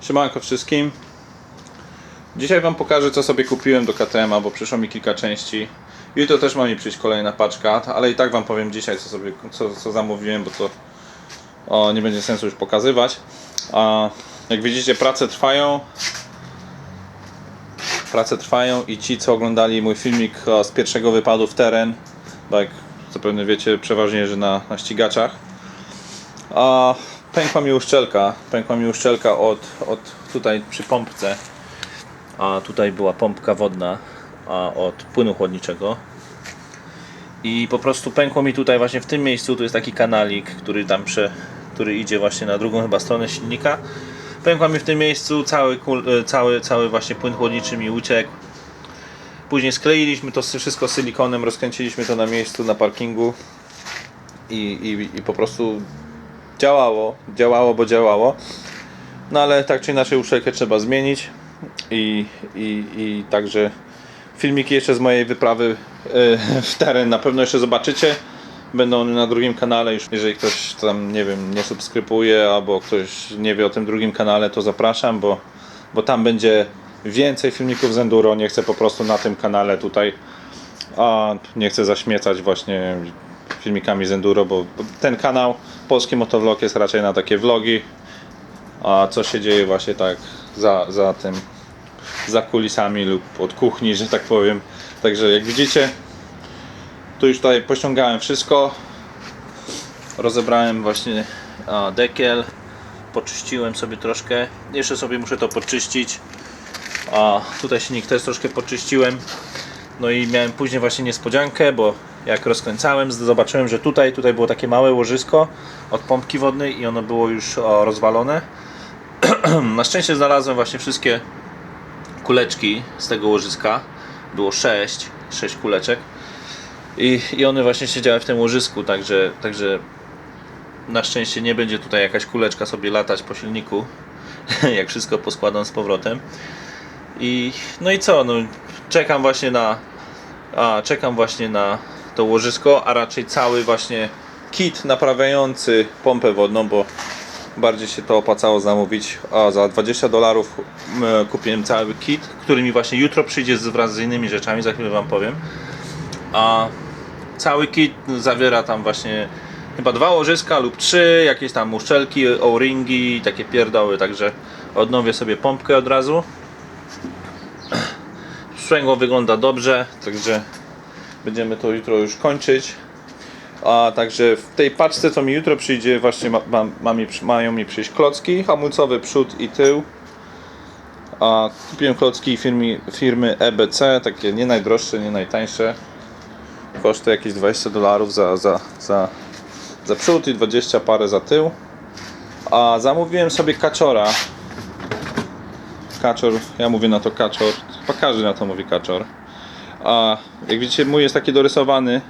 Siemanko wszystkim. Dzisiaj Wam pokażę co sobie kupiłem do KTM, bo przyszło mi kilka części. Jutro też ma mi przyjść kolejna paczka, ale i tak Wam powiem dzisiaj co sobie co, co zamówiłem, bo to o, nie będzie sensu już pokazywać. A, jak widzicie prace trwają. Prace trwają i ci co oglądali mój filmik z pierwszego wypadu w teren, bo jak zapewne wiecie przeważnie jeżdżę na, na ścigaczach. A pękła mi uszczelka. Pękła mi uszczelka od, od tutaj przy pompce. A tutaj była pompka wodna a od płynu chłodniczego. I po prostu pękło mi tutaj właśnie w tym miejscu. Tu jest taki kanalik, który tam prze, który idzie właśnie na drugą chyba stronę silnika. Pękła mi w tym miejscu, cały, e, cały, cały właśnie płyn chłodniczy mi uciekł. Później skleiliśmy to wszystko silikonem, rozkręciliśmy to na miejscu na parkingu i, i, i po prostu działało, działało, bo działało. No ale tak czy inaczej uszczelkę trzeba zmienić i, i, i także filmiki jeszcze z mojej wyprawy e, w teren na pewno jeszcze zobaczycie. Będą one na drugim kanale już. Jeżeli ktoś tam, nie wiem, nie subskrybuje albo ktoś nie wie o tym drugim kanale, to zapraszam, bo, bo tam będzie więcej filmików z Enduro. Nie chcę po prostu na tym kanale tutaj a nie chcę zaśmiecać właśnie filmikami z Enduro, bo ten kanał Polski Motovlog jest raczej na takie vlogi, a co się dzieje właśnie tak za, za tym, za kulisami lub od kuchni, że tak powiem. Także jak widzicie, tu już tutaj pościągałem wszystko, rozebrałem właśnie dekiel, poczyściłem sobie troszkę, jeszcze sobie muszę to poczyścić, a tutaj silnik też troszkę poczyściłem, no i miałem później właśnie niespodziankę, bo jak rozkręcałem, zobaczyłem, że tutaj, tutaj było takie małe łożysko od pompki wodnej i ono było już rozwalone. Na szczęście znalazłem właśnie wszystkie kuleczki z tego łożyska. Było 6, 6 kuleczek. I, I one właśnie siedziały w tym łożysku, także, także na szczęście nie będzie tutaj jakaś kuleczka sobie latać po silniku, jak wszystko poskładam z powrotem. I no i co, no czekam właśnie na a, czekam właśnie na to łożysko, a raczej cały właśnie kit naprawiający pompę wodną, bo bardziej się to opłacało zamówić. A za 20 dolarów kupiłem cały kit, który mi właśnie jutro przyjdzie wraz z innymi rzeczami, za chwilę wam powiem. A cały kit zawiera tam właśnie chyba dwa łożyska lub trzy, jakieś tam uszczelki, o-ringi, takie pierdoły, także odnowię sobie pompkę od razu. Sprzęgło wygląda dobrze, także będziemy to jutro już kończyć. A także w tej paczce, co mi jutro przyjdzie, właśnie ma, ma, ma mi, mają mi przyjść klocki hamulcowe przód i tył. A kupiłem klocki firmy, firmy EBC, takie nie najdroższe, nie najtańsze. Koszty jakieś 20 dolarów za, za, za, za przód i 20 parę za tył. A zamówiłem sobie kaczora kaczor, ja mówię na to kaczor, chyba każdy na to mówi kaczor. A jak widzicie mój jest taki dorysowany,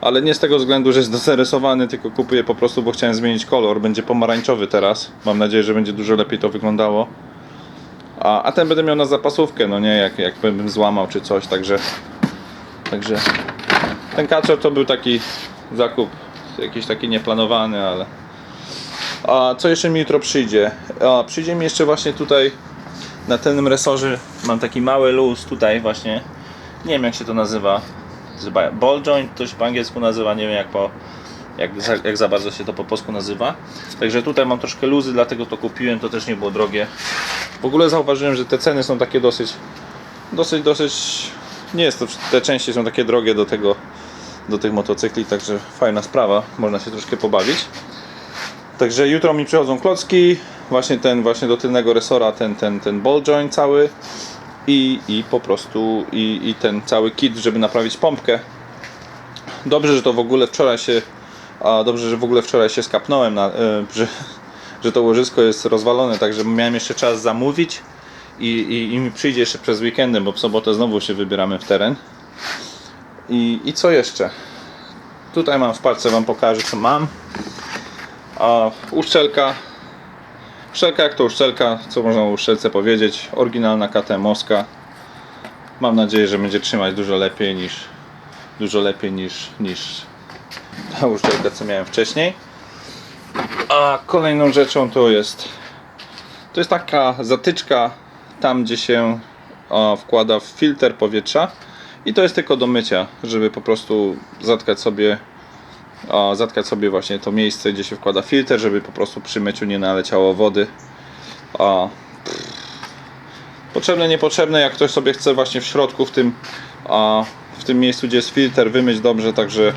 ale nie z tego względu, że jest dorysowany, tylko kupuję po prostu, bo chciałem zmienić kolor. Będzie pomarańczowy teraz. Mam nadzieję, że będzie dużo lepiej to wyglądało. A, a ten będę miał na zapasówkę, no nie, jak, jak bym złamał czy coś, także także ten kaczor to był taki zakup jakiś taki nieplanowany, ale a co jeszcze mi jutro przyjdzie? A, przyjdzie mi jeszcze właśnie tutaj na tym resorze mam taki mały luz tutaj właśnie. Nie wiem jak się to nazywa. Ball joint, to się po angielsku nazywa, nie wiem jak po jak za, jak za bardzo się to po polsku nazywa. Także tutaj mam troszkę luzy, dlatego to kupiłem, to też nie było drogie. W ogóle zauważyłem, że te ceny są takie dosyć dosyć, dosyć nie jest to, te części są takie drogie do tego do tych motocykli, także fajna sprawa, można się troszkę pobawić. Także jutro mi przychodzą klocki, właśnie ten właśnie do tylnego resora, ten, ten, ten ball joint cały i, i po prostu i, i ten cały kit, żeby naprawić pompkę. Dobrze, że to w ogóle wczoraj się a dobrze, że w ogóle wczoraj się skapnąłem, na, e, że, że to łożysko jest rozwalone, także miałem jeszcze czas zamówić i, i, i mi przyjdzie jeszcze przez weekendem, bo w sobotę znowu się wybieramy w teren. I, i co jeszcze? Tutaj mam w paczce, wam pokażę co mam. A uszczelka. Uszczelka jak to uszczelka, co można o uszczelce powiedzieć? Oryginalna KTM Moska. Mam nadzieję, że będzie trzymać dużo lepiej niż dużo lepiej niż, niż ta uszczelka co miałem wcześniej. A kolejną rzeczą to jest To jest taka zatyczka tam, gdzie się o, wkłada w filtr powietrza i to jest tylko do mycia, żeby po prostu zatkać sobie o, zatkać sobie właśnie to miejsce, gdzie się wkłada filtr, żeby po prostu przy myciu nie naleciało wody. O, potrzebne, niepotrzebne, jak ktoś sobie chce właśnie w środku, w tym, a, w tym miejscu, gdzie jest filtr, wymyć dobrze, także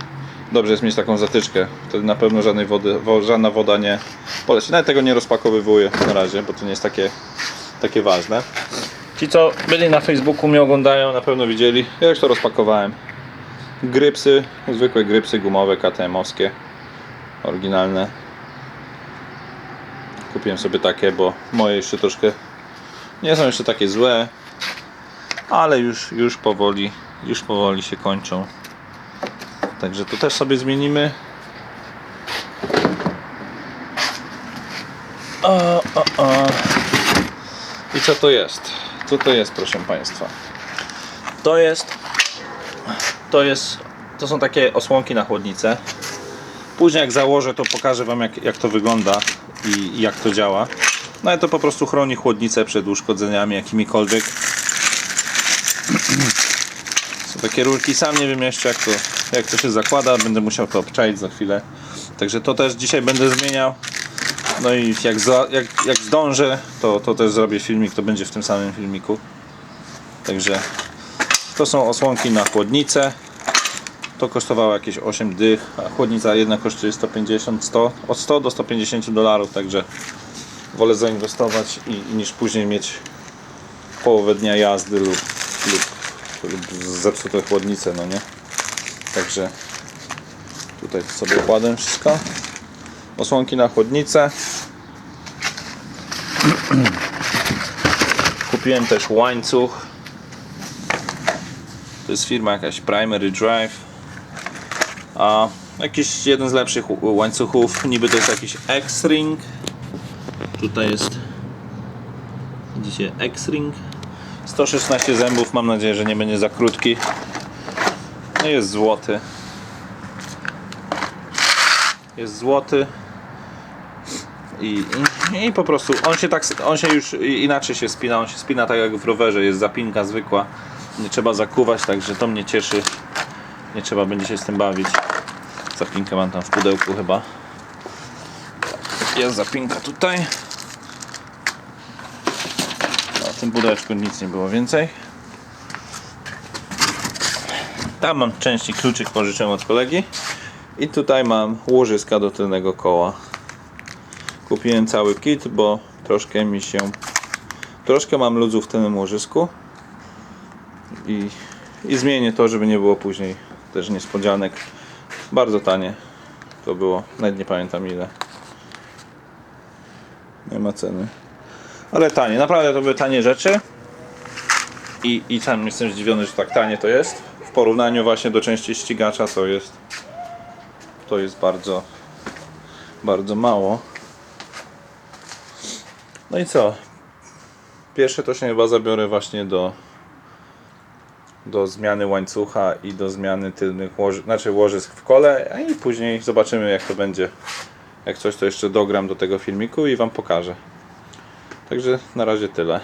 dobrze jest mieć taką zatyczkę. Wtedy na pewno żadnej wody, wo, żadna woda nie poleci. Nawet tego nie rozpakowywuję na razie, bo to nie jest takie, takie ważne. Ci, co byli na Facebooku, mnie oglądają, na pewno widzieli. Ja już to rozpakowałem. Grypsy, zwykłe grypsy gumowe, KTM-owskie, oryginalne. Kupiłem sobie takie, bo moje jeszcze troszkę nie są jeszcze takie złe, ale już, już powoli, już powoli się kończą. Także to też sobie zmienimy. O, o, o. I co to jest? Co to jest, proszę Państwa? To jest to jest to są takie osłonki na chłodnicę. Później jak założę to pokażę Wam jak, jak to wygląda i, i jak to działa. No ale to po prostu chroni chłodnicę przed uszkodzeniami jakimikolwiek. Są takie rurki, sam nie wiem jeszcze jak to, jak to się zakłada, będę musiał to obczaić za chwilę. Także to też dzisiaj będę zmieniał. No i jak, za, jak, jak zdążę, to, to też zrobię filmik, to będzie w tym samym filmiku. Także to są osłonki na chłodnicę. To kosztowało jakieś 8 dych, a chłodnica jedna kosztuje 150, 100, od 100 do 150 dolarów, także wolę zainwestować i, niż później mieć połowę dnia jazdy lub, lub, lub zepsute chłodnice, no nie? Także tutaj sobie kładę wszystko. Osłonki na chłodnicę. Kupiłem też łańcuch. To jest firma jakaś Primary Drive. A jakiś jeden z lepszych łańcuchów. Niby to jest jakiś X-Ring. Tutaj jest widzicie X-Ring. 116 zębów. Mam nadzieję, że nie będzie za krótki. No jest złoty. Jest złoty. I, i, I po prostu on się tak on się już inaczej się spina, on się spina tak jak w rowerze, jest zapinka zwykła. Nie trzeba zakuwać, także to mnie cieszy. Nie trzeba będzie się z tym bawić. Zapinkę mam tam w pudełku chyba. Jest zapinka tutaj. No, w tym pudełeczku nic nie było więcej. Tam mam części kluczyk pożyczyłem od kolegi. I tutaj mam łożyska do tylnego koła. Kupiłem cały kit, bo troszkę mi się. Troszkę mam luzu w tylnym łożysku. I, I zmienię to, żeby nie było później też niespodzianek. Bardzo tanie to było. Nawet nie pamiętam ile. Nie ma ceny. Ale tanie, naprawdę to były tanie rzeczy. I, I sam jestem zdziwiony, że tak tanie to jest. W porównaniu właśnie do części ścigacza to jest to jest bardzo bardzo mało. No i co? Pierwsze to się chyba zabiorę właśnie do do zmiany łańcucha i do zmiany tylnych łoży, znaczy łożysk w kole, a i później zobaczymy jak to będzie. Jak coś to jeszcze dogram do tego filmiku i Wam pokażę. Także na razie tyle.